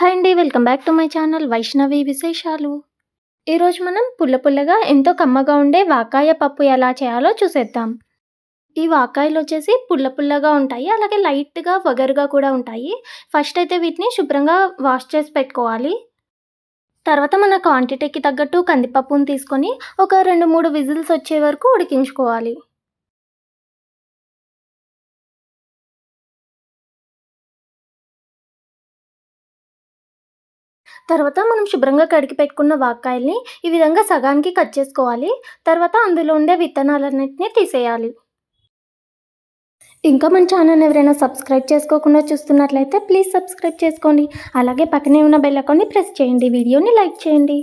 Hi అండి welcome back to my channel Vaishnavi విశేషాలు. ఈరోజు మనం పుల్ల పుల్లగా ఎంతో కమ్మగా ఉండే వాకాయ పప్పు ఎలా చేయాలో చూసేద్దాం. ఈ వాకాయలు వచ్చేసి పుల్ల పుల్లగా ఉంటాయి అలాగే లైట్గా వగరుగా కూడా ఉంటాయి. ఫస్ట్ అయితే వీటిని శుభ్రంగా వాష్ చేసి పెట్టుకోవాలి. తర్వాత మన క్వాంటిటీకి తగ్గట్టు కందిపప్పును తీసుకొని ఒక రెండు మూడు విజిల్స్ వచ్చే వరకు ఉడికించుకోవాలి. తర్వాత మనం శుభ్రంగా కడిగి పెట్టుకున్న వాకాయల్ని ఈ విధంగా సగానికి కట్ చేసుకోవాలి. తర్వాత అందులో ఉండే విత్తనాలన్నింటినీ తీసేయాలి. ఇంకా మన ఛానల్ ఎవరైనా సబ్స్క్రైబ్ చేసుకోకుండా చూస్తున్నట్లయితే ప్లీజ్ సబ్స్క్రైబ్ చేసుకోండి. అలాగే పక్కనే ఉన్న బెల్ అకౌంట్ని ప్రెస్ చేయండి. వీడియోని లైక్ చేయండి.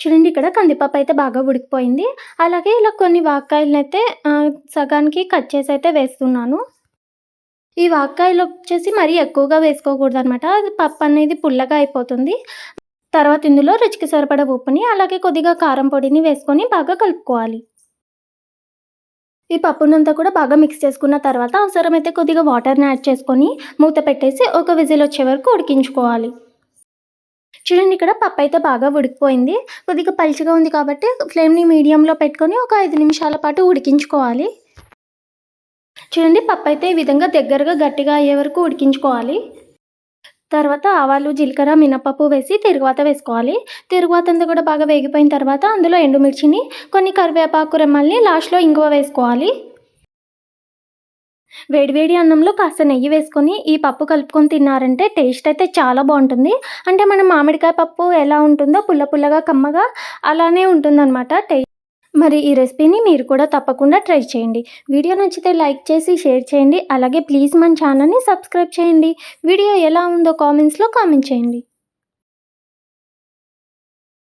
చూడండి ఇక్కడ కందిపప్పు అయితే బాగా ఉడికిపోయింది. అలాగే ఇలా కొన్ని వాక్కాయలను అయితే సగానికి కట్ చేసి అయితే వేస్తున్నాను. ఈ వాకాయలు వచ్చేసి మరీ ఎక్కువగా వేసుకోకూడదు అనమాట అది పప్పు అనేది పుల్లగా అయిపోతుంది. తర్వాత ఇందులో రుచికి సరిపడ ఉప్పుని అలాగే కొద్దిగా కారం పొడిని వేసుకొని బాగా కలుపుకోవాలి. ఈ పప్పునంతా కూడా బాగా మిక్స్ చేసుకున్న తర్వాత అవసరమైతే కొద్దిగా వాటర్ని యాడ్ చేసుకొని మూత పెట్టేసి ఒక విజిల్ వచ్చే వరకు ఉడికించుకోవాలి. చూడండి ఇక్కడ పప్పు అయితే బాగా ఉడికిపోయింది. కొద్దిగా పలుచగా ఉంది కాబట్టి ఫ్లేమ్ని మీడియంలో పెట్టుకొని ఒక ఐదు నిమిషాల పాటు ఉడికించుకోవాలి. చూడండి పప్పు అయితే ఈ విధంగా దగ్గరగా గట్టిగా అయ్యే వరకు ఉడికించుకోవాలి. తర్వాత ఆవాలు జీలకర్ర మినపప్పు వేసి తిరుగువాత వేసుకోవాలి. తిరుగువాత అంతా కూడా బాగా వేగిపోయిన తర్వాత అందులో ఎండుమిర్చిని కొన్ని కరివేపాకు రెమ్మల్ని లాస్ట్లో ఇంగువ వేసుకోవాలి. వేడివేడి అన్నంలో కాస్త నెయ్యి వేసుకొని ఈ పప్పు కలుపుకొని తిన్నారంటే టేస్ట్ అయితే చాలా బాగుంటుంది. అంటే మన మామిడికాయ పప్పు ఎలా ఉంటుందో పుల్ల పుల్లగా కమ్మగా అలానే ఉంటుందన్నమాట. టేస్ట్ మరి ఈ రెసిపీని మీరు కూడా తప్పకుండా ట్రై చేయండి. వీడియో నచ్చితే లైక్ చేసి షేర్ చేయండి. అలాగే ప్లీజ్ మన ఛానల్ని సబ్స్క్రైబ్ చేయండి. వీడియో ఎలా ఉందో కామెంట్స్లో కామెంట్ చేయండి.